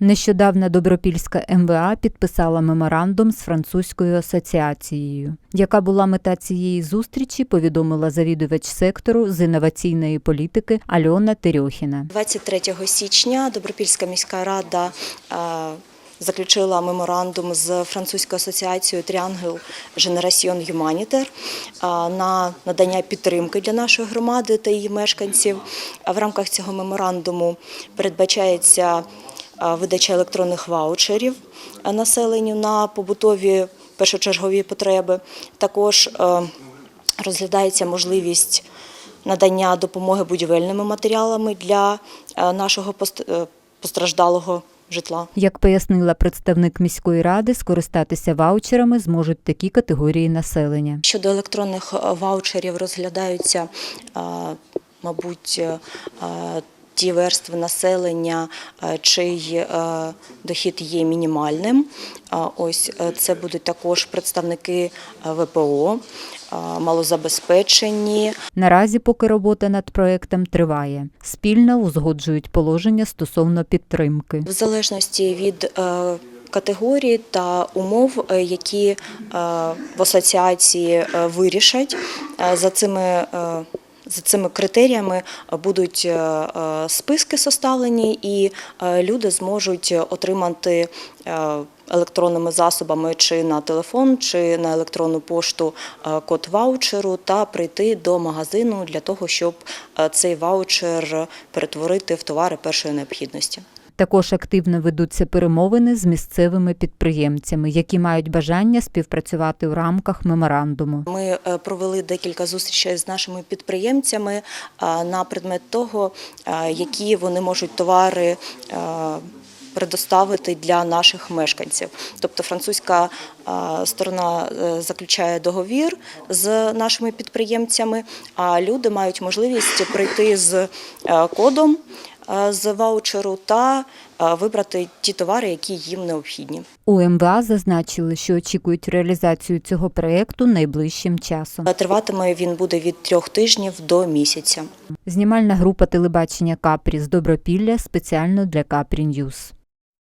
Нещодавно Добропільська МВА підписала меморандум з французькою асоціацією. Яка була мета цієї зустрічі, повідомила завідувач сектору з інноваційної політики Альона Терьохіна. 23 січня Добропільська міська рада е, заключила меморандум з французькою асоціацією Тріангл Женерасіон е, на надання підтримки для нашої громади та її мешканців. А В рамках цього меморандуму передбачається е, видача електронних ваучерів населенню на побутові першочергові потреби. Також розглядається можливість надання допомоги будівельними матеріалами для нашого е, постраждалого житла. Як пояснила представник міської ради, скористатися ваучерами зможуть такі категорії населення. Щодо електронних е, ваучерів розглядаються, мабуть, е, ті верстви населення, е, чий е, дохід є мінімальним. Ось е, це будуть також представники ВПО, малозабезпечені, Наразі, поки робота над проектом триває, спільно узгоджують положення стосовно підтримки. В залежності від категорії та умов, які в асоціації вирішать, за цими за цими критеріями будуть е, е, списки составлені, і е, люди зможуть отримати електронними засобами чи на телефон, чи на електронну пошту код ваучеру та прийти до магазину для того, щоб цей ваучер перетворити в товари першої необхідності. Також активно ведуться перемовини з місцевими підприємцями, які мають бажання співпрацювати у рамках меморандуму. Ми е, провели декілька зустрічей з нашими підприємцями е, на предмет того, е, які вони можуть товари. Предоставити для наших мешканців, тобто французька сторона заключає договір з нашими підприємцями, а люди мають можливість прийти з кодом з ваучеру та е, вибрати ті товари, які їм необхідні. У МВА зазначили, що очікують реалізацію цього проєкту найближчим часом. Е, Триватиме він буде від трьох тижнів до місяця. Знімальна група телебачення Капрі з Добропілля спеціально для Капрі Ньюз.